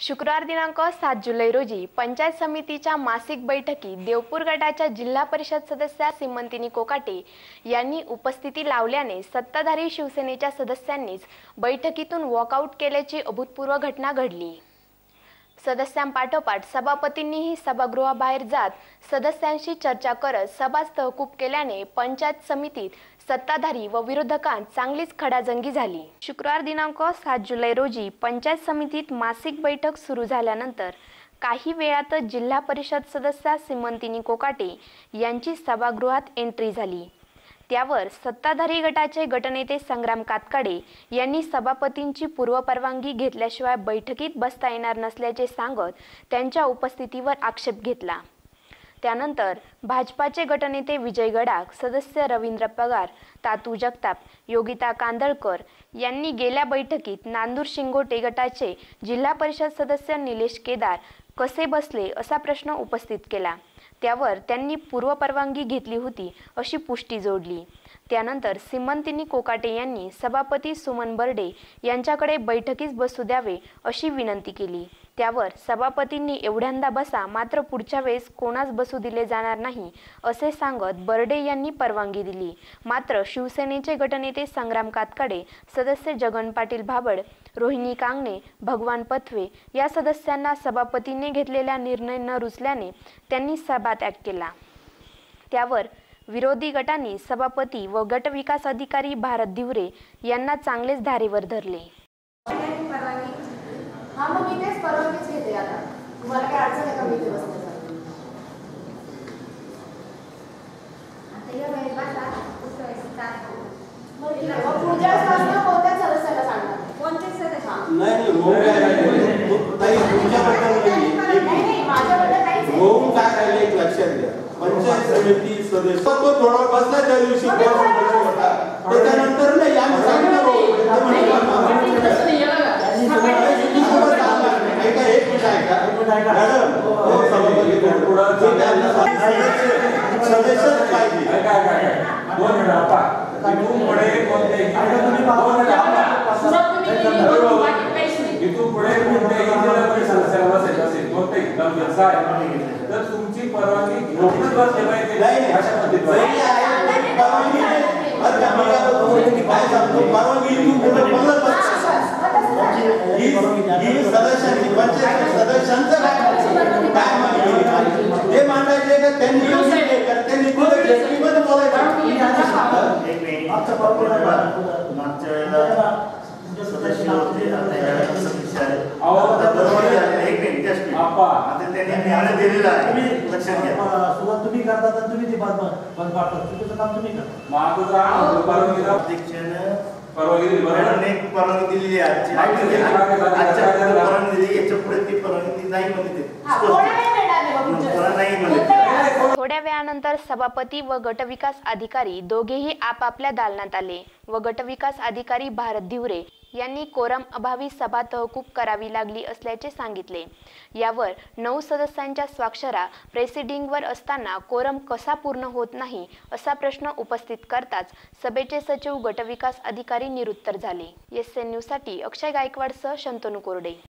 शुक्रवार दिनांक सात जुलै रोजी पंचायत समितीच्या मासिक बैठकीत देवपूर गटाच्या जिल्हा परिषद सदस्या सिमंतिनी कोकाटे यांनी उपस्थिती लावल्याने सत्ताधारी शिवसेनेच्या सदस्यांनीच बैठकीतून वॉकआउट केल्याची अभूतपूर्व घटना घडली. सदस्यांपाठोपाठ सभापतींनीही सभागृहाबाहेर जात सदस्यांशी चर्चा करत सभाच तहकूब केल्याने पंचायत समितीत सत्ताधारी व विरोधकांत चांगलीच खडाजंगी झाली. शुक्रवार दिनांक सात जुलै रोजी पंचायत समितीत मासिक बैठक सुरू झाल्यानंतर काही वेळातच जिल्हा परिषद सदस्या सिमंतिनी कोकाटे यांची सभागृहात एंट्री झाली. त्यावर सत्ताधारी गटाचे गटनेते संग्राम कातकाडे यांनी सभापतींची पूर्वपरवानगी घेतल्याशिवाय बैठकीत बसता येणार नसल्याचे सांगत त्यांच्या उपस्थितीवर आक्षेप घेतला. त्यानंतर भाजपाचे गटनेते विजय गडाख सदस्य रवींद्र पगार तातू जगताप योगिता कांदळकर यांनी गेल्या बैठकीत नांदूर शिंगोटे गटाचे जिल्हा परिषद सदस्य निलेश केदार कसे बसले असा प्रश्न उपस्थित केला. त्यावर त्यांनी पूर्वपरवानगी घेतली होती अशी पुष्टी जोडली. त्यानंतर सिमंतिनी कोकाटे यांनी सभापती सुमन बर्डे यांच्याकडे बैठकीस बसू द्यावे अशी विनंती केली. त्यावर सभापतींनी एवढ्यांदा बसा मात्र पुढच्या वेळेस कोणास बसू दिले जाणार नाही असे सांगत बर्डे यांनी परवानगी दिली. मात्र शिवसेनेचे गटनेते संग्राम कातकडे सदस्य जगन पाटील भाबड रोहिणी कांगणे भगवान पथवे या सदस्यांना सभापतींनी घेतलेला निर्णय न रुचल्याने त्यांनी सभात्याग केला. त्यावर विरोधी गटांनी सभापती व गटविकास अधिकारी भारत दिवरे यांना चांगलेच धारेवर धरले. नाही मग मी तेच परवानगीच घेते आता तुम्हाला काय अडचण आहे का मी इथे बसण्यासाठी मग ठीक आहे. मग पुढच्या वेळेस असं कोणत्याच सदस्याला सांगणार नाही. नाही नाही होऊन काय राहिले ताई तुमच्याबद्दल नाही नाही नाही माझ्याबद्दल काहीच नाही. होऊन काय राहिले एक लक्षात घ्या पंचायत सदस्य तो थोडा बसला त्या दिवशी कोण त्याच्यानंतर नाही आम्ही सांगितलं भाऊ, ते म्हणे बाबा, बस. बस. मग तसं झालं. ही ही. सदस्यांची पंचायत सदस्यांचं काय माहिती ते मांडायचे का? त्यांनी त्यांनी बोलायचं? एक मिनिट. मागच्या वेळेला त्यांनी निर्णय दिलेला आहे लक्षात घ्या सुरुवात तुम्ही करता तर तुम्ही ती बंद बंद पाडता चुकीचं काम तुम्ही करता माझं तर आहे, परवानगी द्या. अध्यक्षानं परवानगी दिली बरोबर मॅडमने एक परवानगी दिलेली आहे आजची. माहिती आहे, काय काय काय आजच्या काय काय काय परवानगी दिली याच्यापुढे ती परवानगी नाही म्हणते ते. हा, कोणाला नाही मिळणार नाही मग पुढच्या कोणाला नाही वेळेस. मिळत. कोणत्याही वेळेस. थोड्या वेळानंतर सभापती व गटविकास अधिकारी दोघेही आपापल्या दालनात आले व गटविकास अधिकारी भारत दिवरे यांनी कोरम अभावी सभा तहकूब करावी लागली असल्याचे सांगितले. यावर नऊ सदस्यांच्या स्वाक्षरा प्रेसिडिंगवर असताना कोरम कसा पूर्ण होत नाही असा प्रश्न उपस्थित करताच सभेचे सचिव गटविकास अधिकारी निरुत्तर झाले. एस एन न्यूजसाठी अक्षय गायकवाडसह शंतनू कोरडे.